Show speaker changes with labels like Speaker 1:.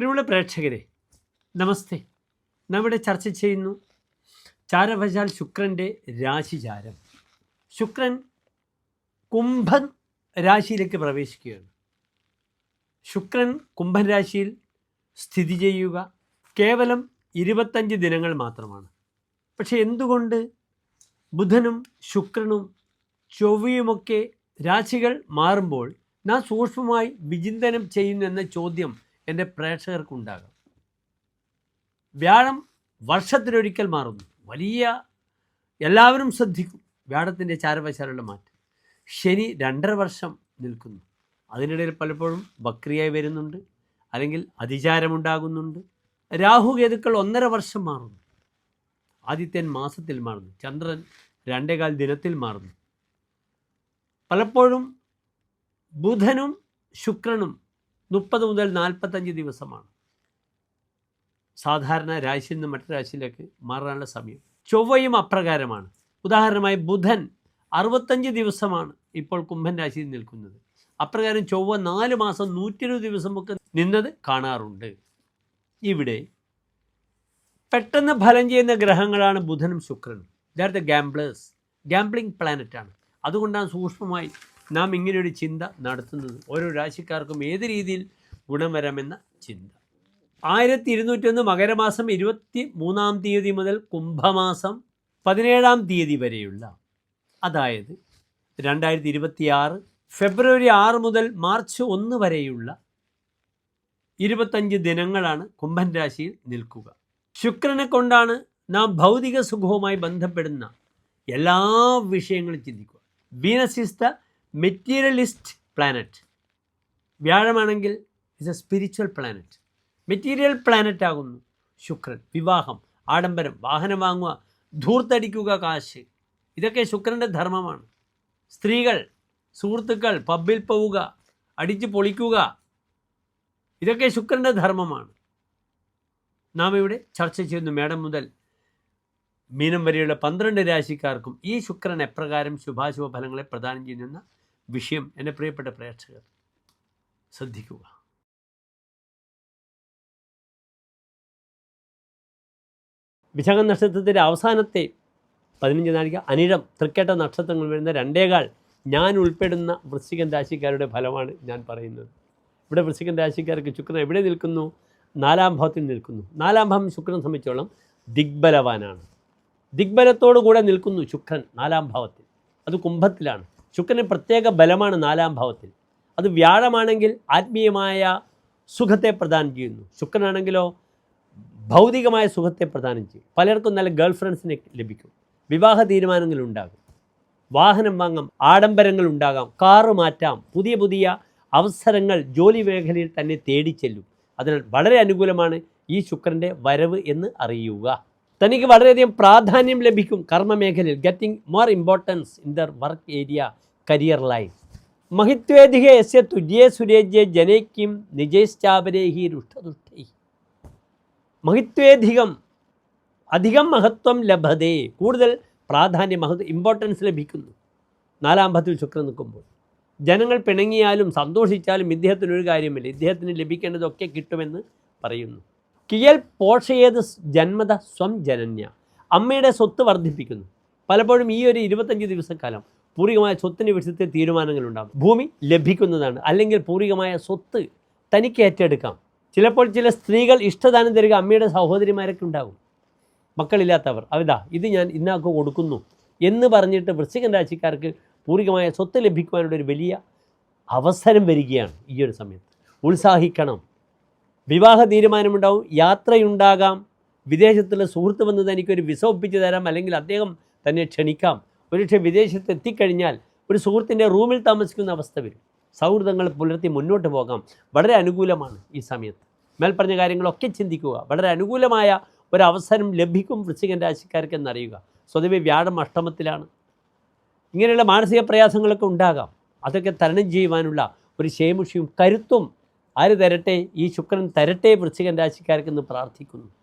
Speaker 1: പ്രിയമുള്ള പ്രേക്ഷകരെ നമസ്തേ. നമ്മുടെ ചർച്ച ചെയ്യുന്നു ചാരവശാൽ ശുക്രന്റെ രാശിചാരം. ശുക്രൻ കുംഭൻ രാശിയിലേക്ക് പ്രവേശിക്കുകയാണ്. ശുക്രൻ കുംഭൻ രാശിയിൽ സ്ഥിതി ചെയ്യുക കേവലം ഇരുപത്തഞ്ച് ദിനങ്ങൾ മാത്രമാണ്. പക്ഷേ എന്തുകൊണ്ട് ബുധനും ശുക്രനും ചൊവ്വയുമൊക്കെ രാശികൾ മാറുമ്പോൾ നാം സൂക്ഷ്മമായി വിചിന്തനം ചെയ്യുന്നു എന്ന ചോദ്യം എന്റെ പ്രേക്ഷകർക്കുണ്ടാകാം വ്യാഴം വർഷത്തിലൊരിക്കൽ മാറുന്നു. വലിയ എല്ലാവരും ശ്രദ്ധിക്കും. വ്യാഴത്തിന്റെ ചാരവശാലുള്ള മാറ്റം. ശനി രണ്ടര വർഷം നിൽക്കുന്നു. അതിനിടയിൽ പലപ്പോഴും ബക്രിയായി വരുന്നുണ്ട്. അല്ലെങ്കിൽ അതിചാരമുണ്ടാകുന്നുണ്ട്. രാഹുകേതുക്കൾ ഒന്നര വർഷം മാറുന്നു. ആദിത്യൻ മാസത്തിൽ മാറുന്നു. ചന്ദ്രൻ രണ്ടേകാൽ ദിനത്തിൽ മാറുന്നു. പലപ്പോഴും ബുധനും ശുക്രനും മുപ്പത് മുതൽ നാൽപ്പത്തഞ്ച് ദിവസമാണ്. സാധാരണ രാശിയിൽ നിന്ന് മറ്റു രാശിയിലേക്ക് മാറാനുള്ള സമയം. ചൊവ്വയും അപ്രകാരമാണ്. ഉദാഹരണമായി ബുധൻ അറുപത്തഞ്ച് ദിവസമാണ് ഇപ്പോൾ കുംഭൻ രാശിയിൽ നിൽക്കുന്നത്. അപ്രകാരം ചൊവ്വ നാല് മാസം നൂറ്റി ഇരുപത് ദിവസമൊക്കെ നിന്നത് കാണാറുണ്ട്. ഇവിടെ പെട്ടെന്ന് ഫലം ചെയ്യുന്ന ഗ്രഹങ്ങളാണ് ബുധനും ശുക്രനും. ഇതാർത്ത ഗാംബ്ലേഴ്സ് ഗാംബ്ലിംഗ് പ്ലാനറ്റാണ് അതുകൊണ്ടാണ് സൂക്ഷ്മമായി നാം ഇങ്ങനെയൊരു ചിന്ത നടത്തുന്നത്. ഓരോ രാശിക്കാർക്കും ഏത് രീതിയിൽ ഗുണം വരാമെന്ന ചിന്ത. ആയിരത്തി ഇരുന്നൂറ്റൊന്ന് മകരമാസം ഇരുപത്തി മൂന്നാം തീയതി മുതൽ കുംഭമാസം പതിനേഴാം തീയതി വരെയുള്ള അതായത് രണ്ടായിരത്തി ഇരുപത്തിയാറ് ഫെബ്രുവരി ആറ് മുതൽ മാർച്ച് ഒന്ന് വരെയുള്ള ഇരുപത്തഞ്ച് ദിനങ്ങളാണ് കുംഭൻ രാശിയിൽ നിൽക്കുക. ശുക്രനെ കൊണ്ടാണ് നാം ഭൗതിക സുഖവുമായി ബന്ധപ്പെടുന്ന എല്ലാ വിഷയങ്ങളും ചിന്തിക്കുക. Venus is the materialist planet വ്യാഴമാണെങ്കിൽ is a spiritual planet material planet ആകുന്നു. ശുക്രൻ വിവാഹം ആഡംബരം വാഹനം വാങ്ങുക ധൂർത്തടിക്കുക കാശ്. ഇതൊക്കെ ശുക്രന്റെ ധർമ്മമാണ്. സ്ത്രീകൾ സുഹൃത്തുക്കൾ പബ്ബിൽ പോവുക അടിച്ചു പൊളിക്കുക. ഇതൊക്കെ ശുക്രന്റെ ധർമ്മമാണ്. നാം ഇവിടെ ചർച്ച ചെയ്യുന്നു മേഡം മുതൽ മീനം വരെയുള്ള പന്ത്രണ്ട് രാശിക്കാർക്കും ഈ ശുക്രൻ എപ്രകാരം ശുഭാശുഭ ഫലങ്ങളെ പ്രദാനം ചെയ്യുന്ന വിഷയം എന്റെ പ്രിയപ്പെട്ട പ്രേക്ഷകർ ശ്രദ്ധിക്കുക. വിശാഖ നക്ഷത്രത്തിന്റെ അവസാനത്തെ പതിനഞ്ച് നാഴിക അനിഴം തൃക്കേട്ട നക്ഷത്രങ്ങൾ വരുന്ന രണ്ടേകാൽ ഞാൻ ഉൾപ്പെടുന്ന വൃശ്ചികൻ രാശിക്കാരുടെ ഫലമാണ് ഞാൻ പറയുന്നത്. ഇവിടെ വൃശ്ചികൻ രാശിക്കാർക്ക് ശുക്രൻ എവിടെ നിൽക്കുന്നു? നാലാം ഭാവത്തിൽ നിൽക്കുന്നു. നാലാം ഭാവം ശുക്രൻ സംബന്ധിച്ചോളം ദിഗ്ബലവാനാണ്. ദിഗ്ബലത്തോടു കൂടെ നിൽക്കുന്നു ശുക്രൻ നാലാം ഭാവത്തിൽ. അത് കുംഭത്തിലാണ്. ശുക്രന് പ്രത്യേക ബലമാണ് നാലാം ഭാവത്തിൽ. അത് വ്യാഴമാണെങ്കിൽ ആത്മീയമായ സുഖത്തെ പ്രദാനം ചെയ്യുന്നു. ശുക്രനാണെങ്കിലോ ഭൗതികമായ സുഖത്തെ പ്രദാനം ചെയ്യും. പലർക്കും നല്ല ഗേൾ ഫ്രണ്ട്സിനെ ലഭിക്കും. വിവാഹ തീരുമാനങ്ങൾ ഉണ്ടാകും. വാഹനം വാങ്ങാം ആഡംബരങ്ങൾ ഉണ്ടാകാം കാറ് മാറ്റാം പുതിയ പുതിയ അവസരങ്ങൾ ജോലി മേഖലയിൽ തന്നെ തേടി ചെല്ലും അതിനാൽ വളരെ അനുകൂലമാണ് ഈ ശുക്രന്റെ വരവ് എന്ന് അറിയുക. തനിക്ക് വളരെയധികം പ്രാധാന്യം ലഭിക്കും കർമ്മമേഖലയിൽ getting more importance in their work area career life മഹിത്വേധിക യസ്യ തുജ്യേ സുരേജ്യെ ജനയ്ക്കും നിജേശ്ചാപരേഹി രുഷ്ടദുഷ്ടൈ മഹിത്വേധികം അധികം മഹത്വം ലഭതേ കൂടുതൽ പ്രാധാന്യം മഹത്വം ഇമ്പോർട്ടൻസ് ലഭിക്കുന്നു. നാലാം പത്തിൽ ശുക്രൻ നിൽക്കുമ്പോൾ ജനങ്ങൾ പിണങ്ങിയാലും സന്തോഷിച്ചാലും ഇദ്ദേഹത്തിനൊരു കാര്യമില്ല ഇദ്ദേഹത്തിന് ലഭിക്കേണ്ടതൊക്കെ കിട്ടുമെന്ന് പറയുന്നു. കിയൽ പോഷയേത് ജന്മത സ്വം ജനന്യ. അമ്മയുടെ സ്വത്ത് വർദ്ധിപ്പിക്കുന്നു. പലപ്പോഴും ഈ ഒരു ഇരുപത്തഞ്ച് ദിവസക്കാലം പൂർവികമായ സ്വത്തിന് വിഷയത്തിൽ തീരുമാനങ്ങളുണ്ടാകും. ഭൂമി ലഭിക്കുന്നതാണ്. അല്ലെങ്കിൽ പൂർവികമായ സ്വത്ത് തനിക്ക് ഏറ്റെടുക്കാം. ചിലപ്പോൾ ചില സ്ത്രീകൾ ഇഷ്ടദാനം തരിക അമ്മയുടെ സഹോദരിമാരൊക്കെ ഉണ്ടാകും. മക്കളില്ലാത്തവർ അവിതാ ഇത് ഞാൻ ഇന്നാക്ക് കൊടുക്കുന്നു എന്ന് പറഞ്ഞിട്ട് വൃശ്ചികൻ രാശിക്കാർക്ക് പൂർവികമായ സ്വത്ത് ലഭിക്കുവാനുള്ള ഒരു വലിയ അവസരം വരികയാണ് ഈ ഒരു സമയത്ത്. ഉത്സാഹിക്കണം. വിവാഹ തീരുമാനമുണ്ടാവും. യാത്രയുണ്ടാകാം. വിദേശത്തുള്ള സുഹൃത്ത് വന്ന് തനിക്കൊരു വിസ ഒപ്പിച്ച് തരാം. അല്ലെങ്കിൽ അദ്ദേഹം തന്നെ ക്ഷണിക്കാം. ഒരുപക്ഷെ വിദേശത്ത് എത്തിക്കഴിഞ്ഞാൽ ഒരു സുഹൃത്തിന്റെ റൂമിൽ താമസിക്കുന്ന അവസ്ഥ വരും. സൗഹൃദങ്ങൾ പുലർത്തി മുന്നോട്ട് പോകാം. വളരെ അനുകൂലമാണ് ഈ സമയത്ത്. മേൽപ്പറഞ്ഞ കാര്യങ്ങളൊക്കെ ചിന്തിക്കുക. വളരെ അനുകൂലമായ ഒരു അവസരം ലഭിക്കും വൃശ്ചികൻ രാശിക്കാർക്ക് എന്നറിയുക. സ്വതവേ വ്യാഴം അഷ്ടമത്തിലാണ്. ഇങ്ങനെയുള്ള മാനസിക പ്രയാസങ്ങളൊക്കെ ഉണ്ടാകാം. അതൊക്കെ തരണം ചെയ്യുവാനുള്ള ഒരു ക്ഷേമുഷിയും കരുത്തും ആര് തരട്ടെ? ഈ ശുക്രൻ തരട്ടെ വൃശ്ചികൻ രാശിക്കാർക്കെന്ന് പ്രാർത്ഥിക്കുന്നു.